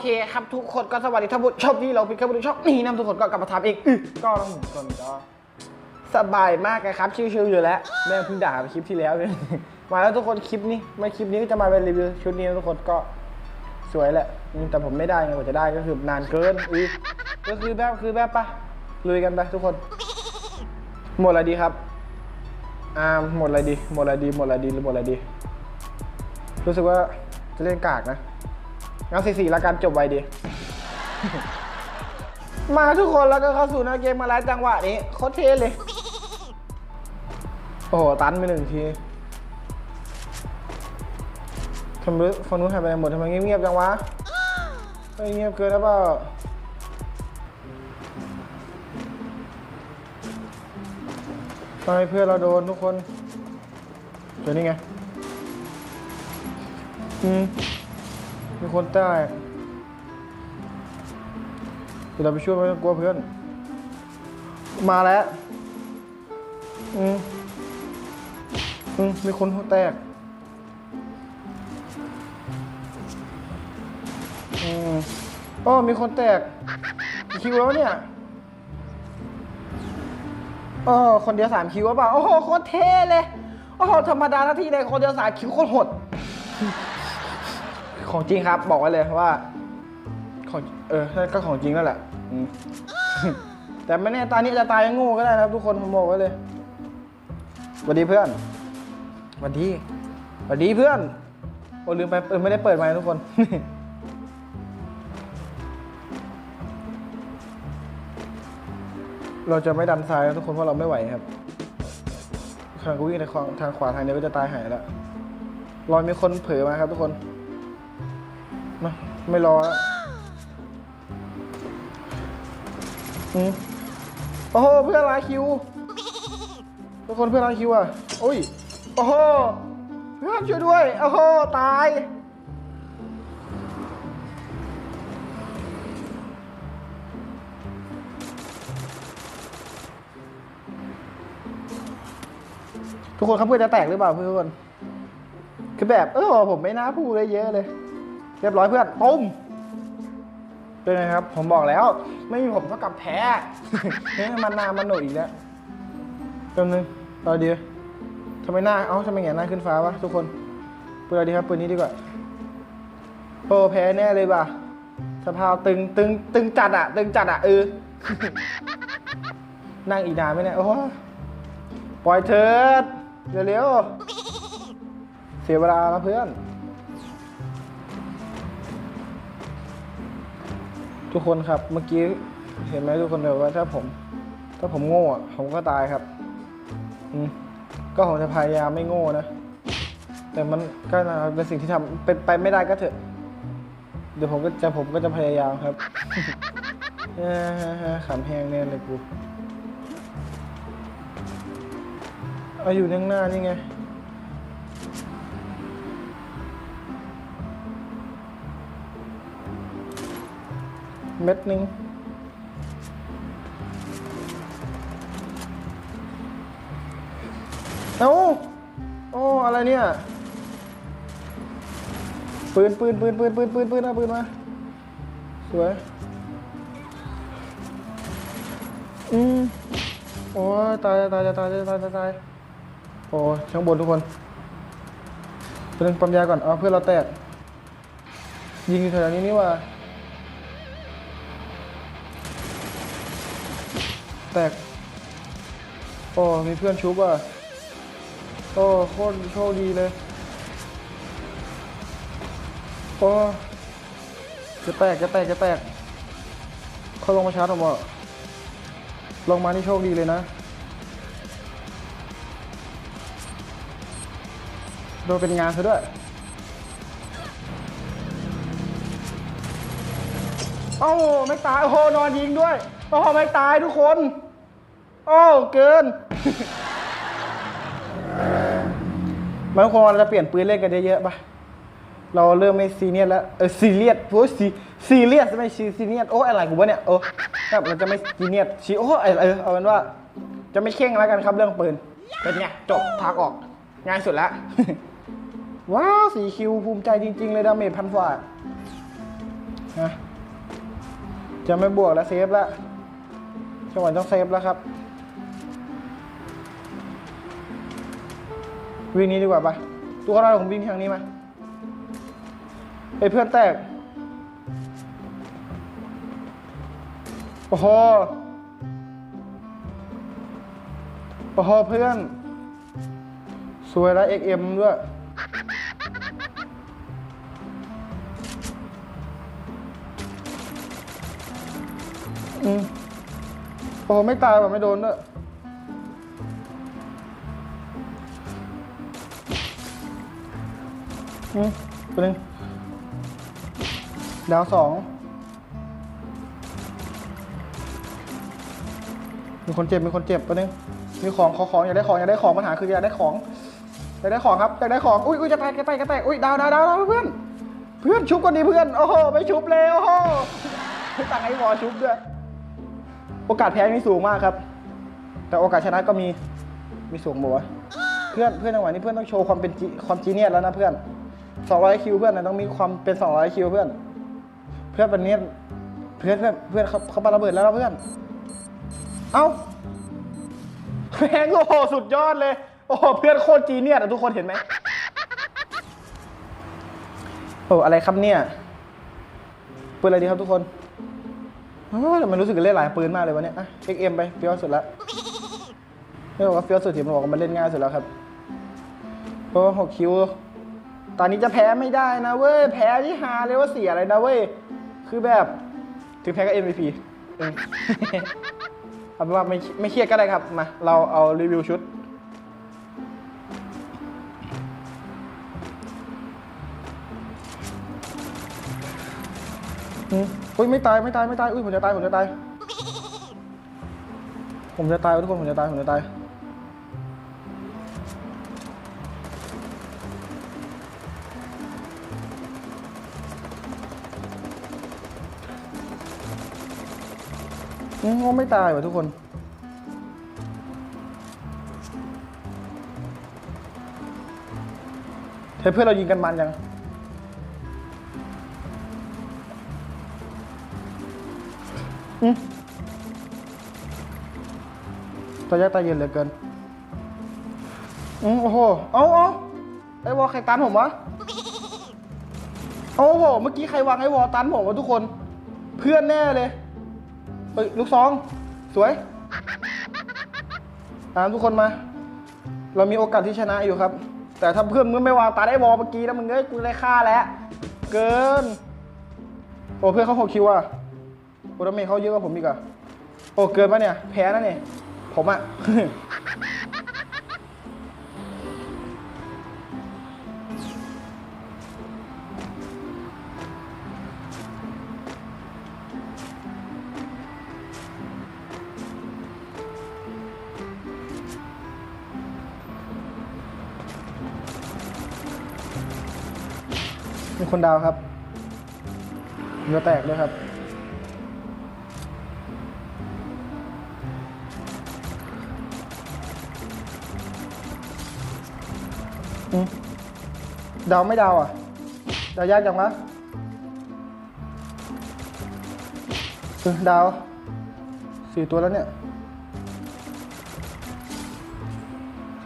เคครับทุกคนก็สวัสดีท่านผู้ชมที่เราเป็นครับผู้ชมนี่นำทุกคนก็กลับมาทำองอึก็ต้องหมุนก่อนก็สบายมากนะครับชิวๆอยู่แล้วแม่เพิ่งด่าไปคลิปที่แล้วเลยมาแล้วทุกคนคลิปนี้มาคลิปนี้ก็จะมาเป็นรีวิวชุดนี้นะทุกคนก็สวยแหละอืมแต่ผมไม่ได้ไงกว่าจะได้ก็คือนานเกินอือก็คือแบบคือแบบปะลุยกันไปทุกคน หมดอะไรดีครับอ่าหมดอะไรดีหมดอะไรดีหมดอะไรดีหรือหมดอะไรดี รู้สึกว่าจะเล่นกากนะ งั้นสี่สี่ละกันจบไวดี มาทุกคนแล้วก็เข้าสู่หน้าเกมมาแล้วจังหวะนี้โคตรเท่เลย โอ้โห ตันไปหนึ่งทีทำไมฝั่งนู้นหายไปไหนหมดทำไมเงียบๆจังวะเฮ้ยเงียบเกินแล้วเปล่าทำไมเพื่อนเราโดนทุกคนเจอนี่ไง อืม มีคนใต้เดี๋ยวเราไปช่วยไม่ต้องกลัวเพื่อน มาแล้ว อืมอืมมีคนหัวแตก อืมอ๋อมีคนแตกกี่คิวแล้วเนี่ยอ๋อคนเดียวสามคิวหรือเปล่าโอ้โหโคตรเท่เลย โอ้โหธรรมดาหน้าที่ในคนเดียวสามคิวโคตรโหด ของจริงครับ บอกไว้เลยว่า ของเออก็ของจริงแล้วแหละอืม แต่ไม่แน่ตานี้อาจจะตายโง่ก็ได้นะครับ ทุกคนผมบอกไว้เลยสวัสดีเพื่อนสวัสดีสวัสดีเพื่อนโอ้ลืมไปเออไม่ได้เปิดไมค์ทุกคน เราจะไม่ดันซ้ายนะทุกคนเพราะเราไม่ไหวครับขณะกูวิ่งในทางทางขวาทางเดียวก็จะตายหายแล้วรอยมีคนเผลอมาครับทุกคนมา ไม่รอแล้วอืมโอ้โหเพื่อนลาคิว ทุกคนเพื่อนลาคิวอะโอ้ย โอ้โห เพื่อนช่วยด้วย โอ้โห ตาย ทุกคนครับเพื่อนจะแตกหรือเปล่าเพื่อนคือแบบ เออผมไม่น่าพูดเลยเยอะเลย เรียบร้อยเพื่อนตุ้มเป็นไงครับ ผมบอกแล้ว ไม่มีผมเท่ากับแพ้เนี่ยมันหนามันหนุ่ยอีกแล้วแป๊บนึงรอดีทำไมหน้า เอ้าทำไมแงหน้าขึ้นฟ้าวะทุกคนเปิดดีครับปืนนี้ดีกว่าโอ้แพ้แน่เลยว่ะสภาพตึงตึงตึงจัดอะตึงจัดอะเออนั่งอีกนานไหมเนี่ยโอ้ปล่อยเถิดเร็วๆเสียเวลาแล้วเพื่อน ทุกคนครับเมื่อกี้เห็นไหมทุกคนเลยว่าถ้าผม ถ้าผมโง่อะผมก็ตายครับอืมก็ผมจะพยายามไม่โง่นะ แต่มันก็นะเป็นสิ่งที่ทำเป็นไปไม่ได้ก็เถอะ เดี๋ยวผมก็จะผมก็จะพยายามครับขำแห้งแน่เลยกูเอาอยู่ข้างหน้านี่ไง เม็ดนึงเอาโอ้ อะไรเนี่ย ปืนปืนปืนปืนปืนปืนปืนเอาปืนมา สวย อืมโอ้ยตายตายตายตายตายตายโอ้ข้างบนทุกคนเพื่อนปั๊มยาก่อนเอาเพื่อเราแตกยิงอยู่แถวนี้นี่ว่า แตก โอ้ มีเพื่อนชุบอะ โอ้ โคตรโชคดีเลย โอ้ จะแตก จะแตก จะแตก เขาลงมาชาร์จผมอะลงมานี่โชคดีเลยนะ โดนเป็นงานซะด้วย โอ้าไม่ตาย โอ้โหนอนยิงด้วย โอ้โหไม่ตายทุกคน โอ้เกิน มันควรเราจะเปลี่ยนปืนเล่นกันเยอะๆปะเราเริ่มไม่ซีเนียสแล้ว เออซีเรียสโอ้ยซีซีเรียสไม่ซีซีเนียสโอ้อะไรกูวะเนี่ยโอ้แบบเราจะไม่ซีเนียสซีโอ้เออเออเอาเป็นว่า จะไม่เข่งแล้วกันครับเรื่องปืน เป็นไงจบพักออกง่ายสุดละว้าวสีคิวภูมิใจจริง ๆ เลยดาเมจพันฝ่านะจะไม่บวกแล้วเซฟแล้วจังหวะต้องเซฟแล้วครับ วิ่งนี้ดีกว่าปะตัวเราผมวิ่งทางนี้มาไอ้ยเพื่อนแตก โอ้โห โอ้โหเพื่อน สวยแล้ว XM ด้วย อืมโอ้โหไม่ตายว่ะไม่โดนด้วย อืมตัวหนึงดาวสองมีคนเจ็บมีคนเจ็บตัวหนึงมีของขอของอยากได้ของอยากได้ของปัญหาคืออยากได้ของอยากได้ของครับอยากได้ของอุ้ยอุ้ยจะแตกจะแตกจะแตกอุ้ยดาวดาวดาวดาวเพื่อนเพื่อนชุบก่อนดีเพื่อนโอ้โหไม่ชุบเลยโอ้โหไม่ต่างให้วอชุบด้วยโอกาสแพ้มีสูงมากครับ แต่โอกาสชนะก็มีมีสูงบอกวเพื่อนเพื่อนจังหวะนี้เพื่อนต้องโชว์ความเป็นความจีเนียสแล้วนะเพื่อน 200คิวเพื่อนนะต้องมีความเป็น 200คิวเพื่อน เพื่อนเป็นเนี้ยเพื่อนเพื่อนเพื่อนเขาเขาปาระเบิดแล้วนะเพื่อน เอ้าแม่งโอ้โหสุดยอดเลย โอ้โหเพื่อนโคตรจีเนียสอะทุกคนเห็นไหมโอ้อะไรครับเนี่ยปืนอะไรดีครับทุกคนโอ้ยแต่มันรู้สึกเล่นหลายปืนมากเลยวันนี้อะ XM ไปเฟี้ยวสุดละไม่บอกว่าเฟี้ยวสุดทีมันบอกว่ามันเล่นง่ายสุดแล้วครับโอ้หกคิว ตอนนี้จะแพ้ไม่ได้นะเว้ย แพ้ที่ฮาเลยว่าเสียอะไรนะเว้ย คือแบบถึงแพ้ก็ MVP เออเอาเป็นว่าไม่ไม่เครียดก็ได้ครับ มา เราเอารีวิวชุดอืมอุ้ยไม่ตายไม่ตายไม่ตาย อุ้ยผมจะตายผมจะตาย ผมจะตายทุกคนผมจะตายผมจะตาย อืมไม่ตายว่ะทุกคน เฮ้ยเพื่อนเรายิงกันมันยังอืมตายยากตายเย็นเหลือเกิน อืมโอ้โห เอาเอาไอ้วอลใครตันผมวะโอ้โห เมื่อกี้ใครวางไอ้วอลตันผมวะทุกคน เพื่อนแน่เลย เฮ้ยลูกซอง สวยตามทุกคนมา เรามีโอกาสที่ชนะอยู่ครับ แต่ถ้าเพื่อนมึงไม่วางตาได้บอลเมื่อกี้นะมึงเอ้ยกูได้ฆ่าแล้ว เกิน โอ้เพื่อนเขาหกคิวอะโอ้ดาเมเขาเยอะกว่าผมอีกอะโอ้เกินปะเนี่ย แพ้นะเนี่ย ผมอะ มีคนดาวครับเนื้อแตกด้วยครับ ดาวไม่ดาวอะ ดาวยากจังวะเออดาวสี่ตัวแล้วเนี่ย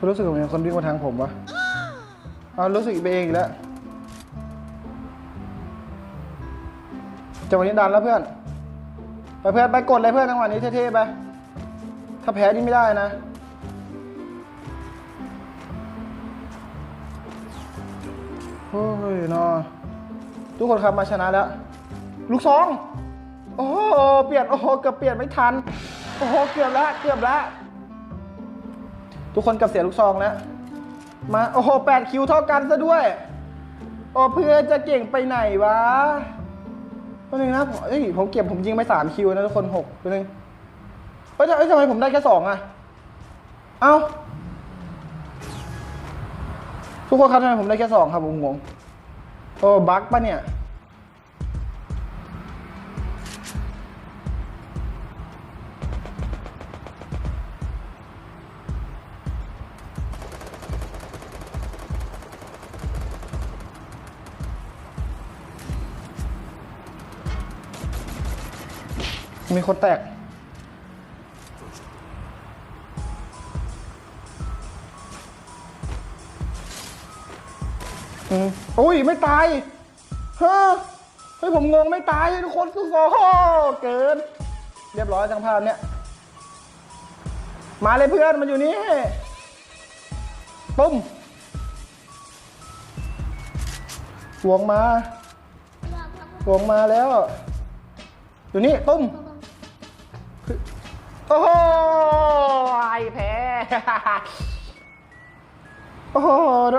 รู้สึกเหมือนคนวิ่งมาทางผมวะเอารู้สึกไปเองอีกแล้ว จังหวะนี้ดันแล้วเพื่อน ไปเพื่อนไปกดเลยเพื่อนจังหวะนี้เท่ๆไป ถ้าแพ้นี่ไม่ได้นะ โอ้ยนอทุกคนครับมาชนะแล้ว ลูกซองโอ้โหเปลี่ยนโอ้โหเกือบเปลี่ยนไม่ทัน โอ้โหเกือบแล้วเกือบแล้วทุกคนเกับเสียลูกซองแล้วมาโอ้โหแปดคิวเท่ากันซะด้วย โอ้เพื่อนจะเก่งไปไหนวะ ตัวนึงนะเอ้ยผมเก็บผมยิงไปสามคิวนะทุกคนหกตัวนึงเอ้ยแต่เอ้ยทำไมผมได้แค่สองอะเอ้า ทุกคนครับทำไมผมได้แค่สองครับผมงงโอ้บั๊กปะเนี่ย มีคนแตก อืมโอ้ย ไม่ตายเฮ้ยเฮ้ยผมงงไม่ตายทุกคนทุกคนโอ้เกิน เรียบร้อยจังภาพเนี่ยมาเลยเพื่อนมันอยู่นี่ปุ้มหวงมาหวงมาแล้ว อยู่นี่ ตุ้ม โอ้โหไอแพ้โอ้โห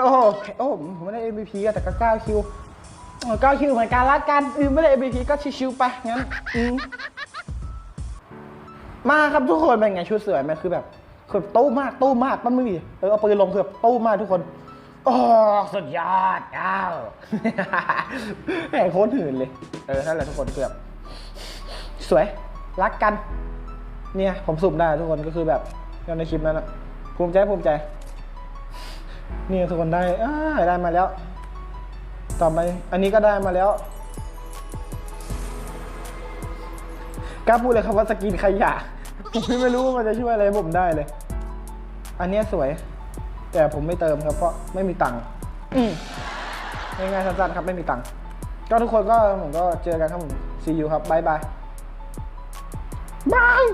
โอ้โหโอ้ผมไม่ได้ MVP อะแต่ก็9คิวเออ9คิวเหมือนกันละกันอืมไม่ได้ MVP ก็ชิวๆไปงั้นอืมมาครับทุกคนเป็นไงชุดสวยไหมคือแบบคือบตู้มากตู้มากมันไม่มีเออเอาปืนลงคือแบบตู้มากทุกคนโอ้สุดยอดอ้าวแหมโคตรหื่นเลย เออนั่นแหละทุกคนคือบ สวย รักกัน เนี่ยผมสุ่มได้ทุกคนก็คือแบบอย่างในคลิปนั้นอะภูมิใจภูมิใจนี่ทุกคนได้อ่าได้มาแล้ว ต่อไปอันนี้ก็ได้มาแล้วกล้าพูดเลยครับว่าสกินขยะผมไม่รู้ว่ามันจะช่วยอะไรผมได้เลย อันนี้สวย แต่ผมไม่เติมครับเพราะไม่มีตังค์ง่ายๆสั้นๆครับไม่มีตังค์ก็ทุกคนก็ผมก็เจอกันครับผม see you ครับบายบายบาย